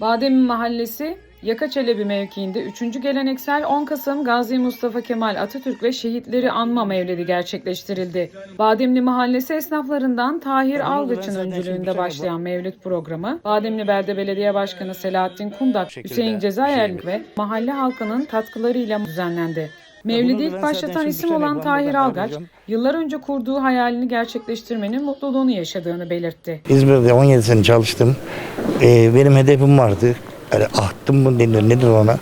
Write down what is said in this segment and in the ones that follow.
Bademli Mahallesi Yaka Çelebi mevkiinde 3. geleneksel 10 Kasım Gazi Mustafa Kemal Atatürk ve şehitleri anma mevlidi gerçekleştirildi. Bademli Mahallesi esnaflarından Tahir Algıç'ın öncülüğünde başlayan mevlid programı, Bademli Belde Belediye Başkanı Selahattin Kundak, Hüseyin Cezayirlik ve mahalle halkının katkılarıyla düzenlendi. Mevlidi ilk başlatan isim olan Tahir Algaç, yıllar önce kurduğu hayalini gerçekleştirmenin mutluluğunu yaşadığını belirtti. İzmir'de 17 sene çalıştım. Ee, benim hedefim vardı. Yani ahtım mı denir nedir ona.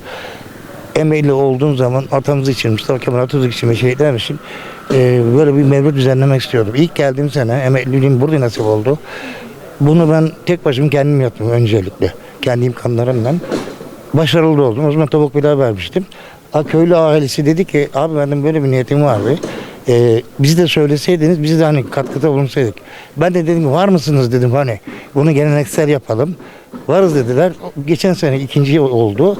Emekli olduğum zaman atamız için, Mustafa Kemal Atatürk için ve şehitler için e, böyle bir mevlüt düzenlemek istiyordum. İlk geldiğim sene emekliliğim burada nasip oldu. Bunu ben tek başıma kendim yaptım öncelikle. Kendi imkanlarımla. Başarılı oldum. O zaman tavuk pilav vermiştim. Ha, köylü ailesi dedi ki abi benim böyle bir niyetim vardı. Ee, biz de söyleseydiniz biz de hani katkıda bulunsaydık. Ben de dedim var mısınız dedim hani bunu geleneksel yapalım. Varız dediler. Geçen sene ikinci oldu.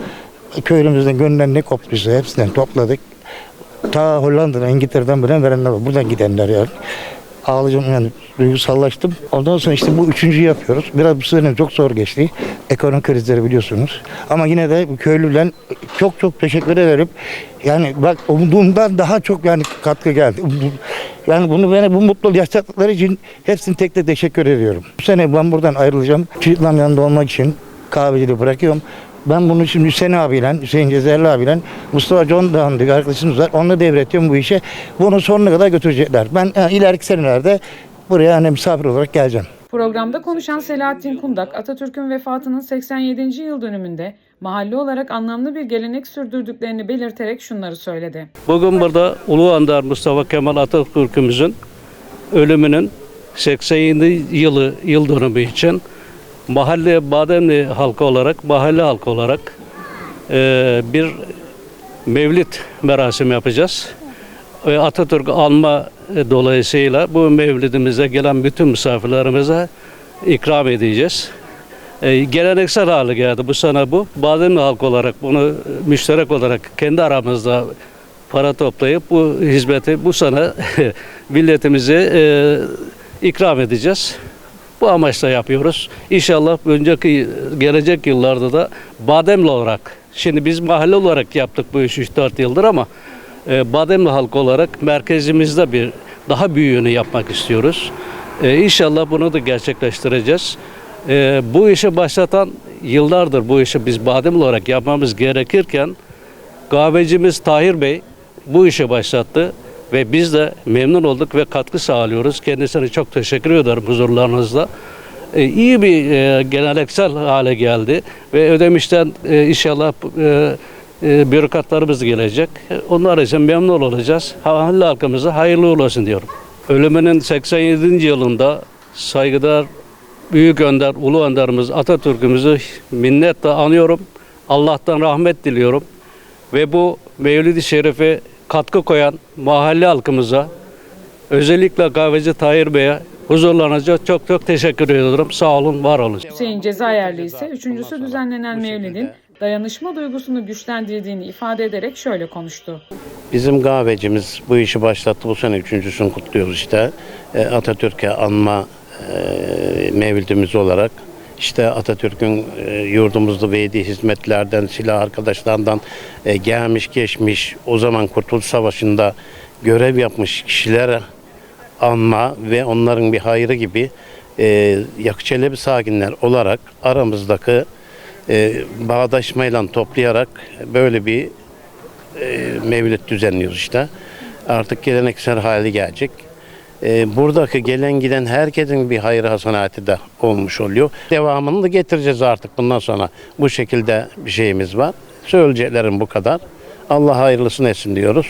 Köylümüzden gönülen ne koptuysa hepsinden topladık. Ta Hollanda'dan, İngiltere'den bile verenler var. Buradan gidenler yani. Ağlayacağım yani duygusallaştım. Ondan sonra işte bu üçüncüyü yapıyoruz. Biraz bu sene çok zor geçti. Ekonomik krizleri biliyorsunuz. Ama yine de bu köylüler çok çok teşekkür ederim. Yani bak umduğumdan daha çok yani katkı geldi. Yani bunu bana bu mutlu yaşattıkları için hepsine tek tek teşekkür ediyorum. Bu sene ben buradan ayrılacağım. Çocuklarım yanında olmak için kahveciliği bırakıyorum. Ben bunu şimdi Hüseyin abiyle, Hüseyin Cezerli abiyle, Mustafa Can Dağ'ın diye arkadaşımız var. Onunla devretiyorum bu işe. Bunu sonuna kadar götürecekler. Ben e, ileriki senelerde buraya hani misafir olarak geleceğim. Programda konuşan Selahattin Kundak, Atatürk'ün vefatının 87. yıl dönümünde mahalle olarak anlamlı bir gelenek sürdürdüklerini belirterek şunları söyledi. Bugün burada Ulu Önder Mustafa Kemal Atatürk'ümüzün ölümünün 87 yılı yıl dönümü için mahalle Bademli halkı olarak, mahalle halkı olarak eee, bir mevlid merasimi yapacağız. Ve Atatürk anma e, dolayısıyla bu mevlidimize gelen bütün misafirlerimize ikram edeceğiz. E, geleneksel hale geldi bu sene bu. Bademli halk olarak bunu e, müşterek olarak kendi aramızda para toplayıp bu hizmeti bu sene milletimize e, ikram edeceğiz. Bu amaçla yapıyoruz. İnşallah önceki gelecek yıllarda da Bademli olarak şimdi biz mahalle olarak yaptık bu işi 3-4 yıldır ama e, Bademli halkı olarak merkezimizde bir daha büyüğünü yapmak istiyoruz. E, İnşallah bunu da gerçekleştireceğiz. E, bu işi başlatan yıllardır bu işi biz Bademli olarak yapmamız gerekirken kahvecimiz Tahir Bey bu işi başlattı ve biz de memnun olduk ve katkı sağlıyoruz. Kendisine çok teşekkür ederim huzurlarınızda. E, iyi bir e, geleneksel hale geldi ve Ödemiş'ten e, inşallah e, e, bürokratlarımız gelecek. Onlar için memnun olacağız. Mahalle halkımıza hayırlı olsun diyorum. Ölümünün 87. yılında saygıdeğer Büyük Önder, Ulu Önderimiz Atatürk'ümüzü minnetle anıyorum. Allah'tan rahmet diliyorum. Ve bu Mevlid-i Şerif'e katkı koyan mahalle halkımıza, özellikle kahveci Tahir Bey'e huzurlarınızca çok çok teşekkür ediyorum. Sağ olun, var olun. Hüseyin Cezayirli ise üçüncüsü düzenlenen Mevlid'in dayanışma duygusunu güçlendirdiğini ifade ederek şöyle konuştu. Bizim kahvecimiz bu işi başlattı. Bu sene üçüncüsünü kutluyoruz işte. E, Atatürk'e anma e, mevlidimiz olarak. İşte Atatürk'ün e, yurdumuzda verdiği hizmetlerden, silah arkadaşlarından e, gelmiş geçmiş, o zaman Kurtuluş Savaşı'nda görev yapmış kişilere anma ve onların bir hayrı gibi e, Yakıçelebi sakinler olarak aramızdaki e, bağdaşmayla toplayarak böyle bir e, mevlid düzenliyoruz işte. Artık geleneksel hale gelecek. E, buradaki gelen giden herkesin bir hayır hasanatı da olmuş oluyor. Devamını da getireceğiz artık bundan sonra. Bu şekilde bir şeyimiz var. Söyleyeceklerim bu kadar. Allah hayırlısını etsin diyoruz.